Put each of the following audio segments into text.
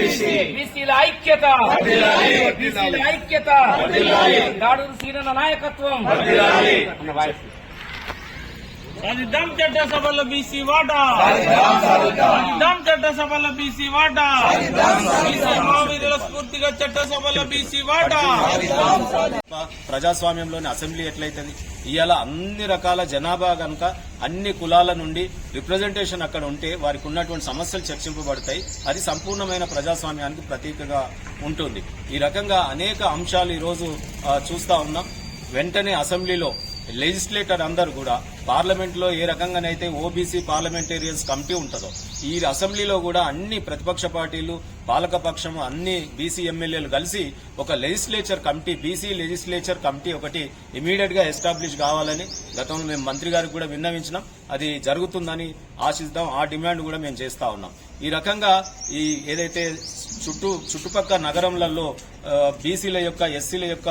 బీసీల ఐక్యత. బీసీల ఐక్యత. దాడులు సీనన్న నాయకత్వం. చట్టసభలో బీసీ వాటా. సాధిద్దాం చట్టసభలో బీసీ వాటా. బీసీ మహావీరుల స్ఫూర్తిగా చట్టసభలో బీసీ వాటా. ప్రజాస్వామ్యంలోని అసెంబ్లీ ఎట్లయితుంది? ఇవాళ అన్ని రకాల జనాభా గనక అన్ని కులాల నుండి రిప్రజెంటేషన్ అక్కడ ఉంటే వారికి ఉన్నటువంటి సమస్యలు చర్చింపబడతాయి. అది సంపూర్ణమైన ప్రజాస్వామ్యానికి ప్రతీకగా ఉంటుంది. ఈ రకంగా అనేక అంశాలు ఈరోజు చూస్తా ఉన్నాం. వెంటనే అసెంబ్లీలో లెజిస్లేటర్ అందరు కూడా పార్లమెంట్లో ఏ రకంగానైతే ఓబీసీ పార్లమెంటేరియన్స్ కమిటీ ఉంటుందో ఈ అసెంబ్లీలో కూడా అన్ని ప్రతిపక్ష పార్టీలు పాలకపక్షం అన్ని బీసీ ఎమ్మెల్యేలు కలిసి ఒక legislature committee BC legislature committee ఒకటి ఇమీడియట్గా ఎస్టాబ్లిష్ కావాలని గతంలో మేము మంత్రి గారికి కూడా విన్నవించినాం. అది జరుగుతుందని ఆశిద్దాం. ఆ డిమాండ్ కూడా మేము చేస్తా ఉన్నాం. ఈ రకంగా ఈ ఏదైతే చుట్టూ చుట్టుపక్కల నగరంలలో బీసీల యొక్క ఎస్సీల యొక్క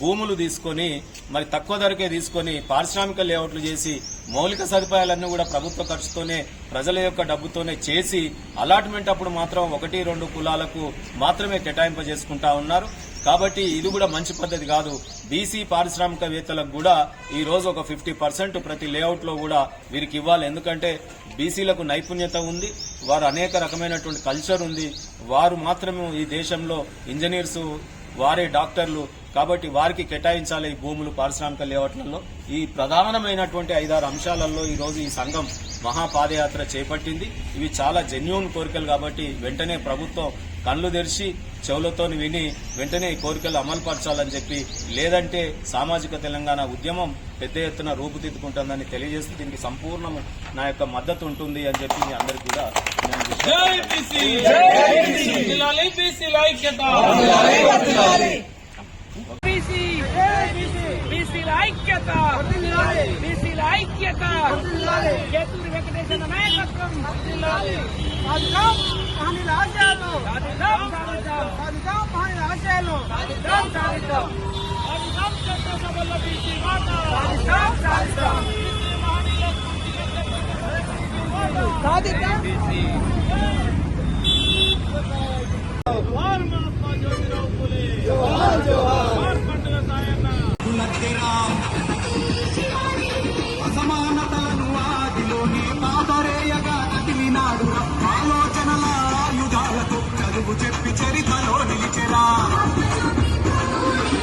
భూములు తీసుకొని మరి తక్కువ ధరకే తీసుకొని పారిశ్రామిక లేఅవుట్లు చేసి మౌలిక సదుపాయాలన్నీ కూడా ప్రభుత్వ ఖర్చుతోనే ప్రజల యొక్క డబ్బుతోనే చేసి అలాట్మెంట్ అప్పుడు మాత్రం ఒకటి రెండు కులాలకు మాత్రమే కేటాయింపజేసుకుంటా ఉన్నారు. కాబట్టి ఇది కూడా మంచి పద్ధతి కాదు. బీసీ పారిశ్రామికవేత్తలకు కూడా ఈ రోజు ఒక ఫిఫ్టీ పర్సెంట్ ప్రతి లేఅవుట్లో కూడా వీరికి ఇవ్వాలి. ఎందుకంటే బీసీలకు నైపుణ్యత ఉంది వారు అనేక రకమైనటువంటి కల్చర్ ఉంది. వారు మాత్రమే ఈ దేశంలో ఇంజనీర్స్ వారే డాక్టర్లు కాబట్టి వారికి కేటాయించాలి ఈ భూములు పారిశ్రామిక లేఅవుట్లలో. ఈ ప్రధానమైనటువంటి ఐదారు అంశాలలో ఈ రోజు ఈ సంఘం మహాపాదయాత్ర చేపట్టింది. ఇవి చాలా జెన్యున్ కోరికలు కాబట్టి వెంటనే ప్రభుత్వం కళ్ళు తెరిచి చెవులతో విని వెంటనే ఈ కోరికలు అమలుపరచాలని చెప్పి లేదంటే సామాజిక తెలంగాణ ఉద్యమం పెద్ద ఎత్తున రూపుదిద్దుకుంటుందని తెలియజేస్తూ దీనికి సంపూర్ణము నా యొక్క మద్దతు ఉంటుంది అని చెప్పి మీ అందరికీ కూడా నేను బీసీల ఐక్యత బీసీ బీసీల ఐక్యత బీసీల ఐక్యత కేతూరి వెంకటేశ్వర నాయకత్వం సాధిద్దాం, సాధిద్దాం. సాధిద్దాం, సాధిద్దాం. సాధిద్దాం, చట్టసభలో బీసీ వాటా. సాధిద్దాం. పాదరేయగా కదిలినాడు ఆలోచనల ఆయుధాలతో చదువు చెప్పి చరిత్రలో నిలిచెరా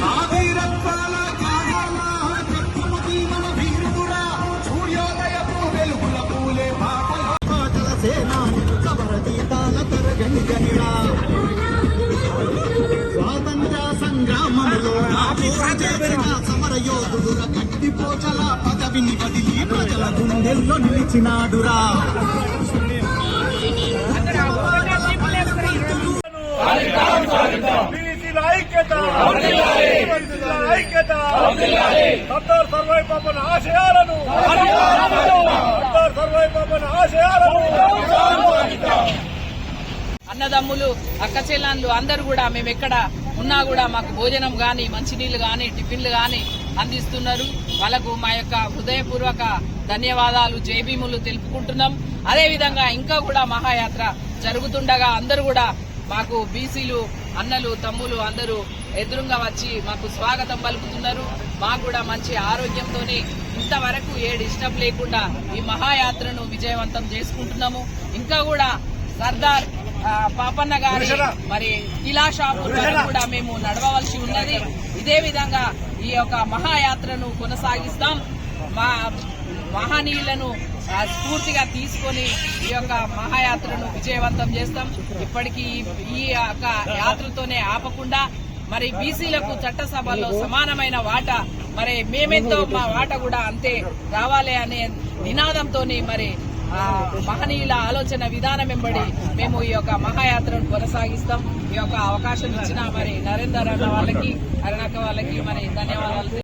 ఆ వీరత్వాల తరగని చెప్పుమతి యోధుడుర పోచల పదవిని వదిలి ప్రజల గుండెల్లో నిలిచినాడురా ఐక్యత సర్దార్ సర్వై పాపన ఆశయాలను సర్దార్ సర్వై పాపన ఆశయాలను అన్నదమ్ములు అక్క చెల్లెళ్ళు అందరూ కూడా మేము ఎక్కడ ఉన్నా కూడా మాకు భోజనం గాని మంచినీళ్ళు గాని టిఫిన్లు గాని అందిస్తున్నారు. వాళ్ళకు మా యొక్క హృదయపూర్వక ధన్యవాదాలు. జైభీములు తెలుపుకుంటున్నాం. అదేవిధంగా ఇంకా కూడా మహాయాత్ర జరుగుతుండగా అందరూ కూడా మాకు బీసీలు అన్నలు తమ్ములు అందరూ ఎదురుగా వచ్చి మాకు స్వాగతం పలుకుతున్నారు. మాకు కూడా మంచి ఆరోగ్యంతోనే ఇంతవరకు ఏ డిస్టర్బ్ లేకుండా ఈ మహాయాత్రను విజయవంతం చేసుకుంటున్నాము. ఇంకా కూడా సర్దార్ పాపన్న గారి మరి ఇలా షాపు కూడా మేము నడవవలసి ఉన్నది. ఇదే విధంగా ఈ యొక్క మహాయాత్రను కొనసాగిస్తాం. మా మహనీయులను స్ఫూర్తిగా తీసుకొని ఈ యొక్క మహాయాత్రను విజయవంతం చేస్తాం. ఇప్పటికీ ఈ- యొక్క యాత్రతోనే ఆపకుండా మరి బీసీలకు చట్టసభలో సమానమైన వాట మరి మేమెంతో మా వాట కూడా అంతే రావాలి అనే నినాదంతో మరి మహనీయుల ఆలోచన విధానం వెంబడి మేము ఈ యొక్క మహాయాత్రను కొనసాగిస్తాం. ఈ యొక్క అవకాశం ఇచ్చిన మరి నరేందర్ అన్న వాళ్ళకి అరుణక్క వాళ్ళకి మరి ధన్యవాదాలు.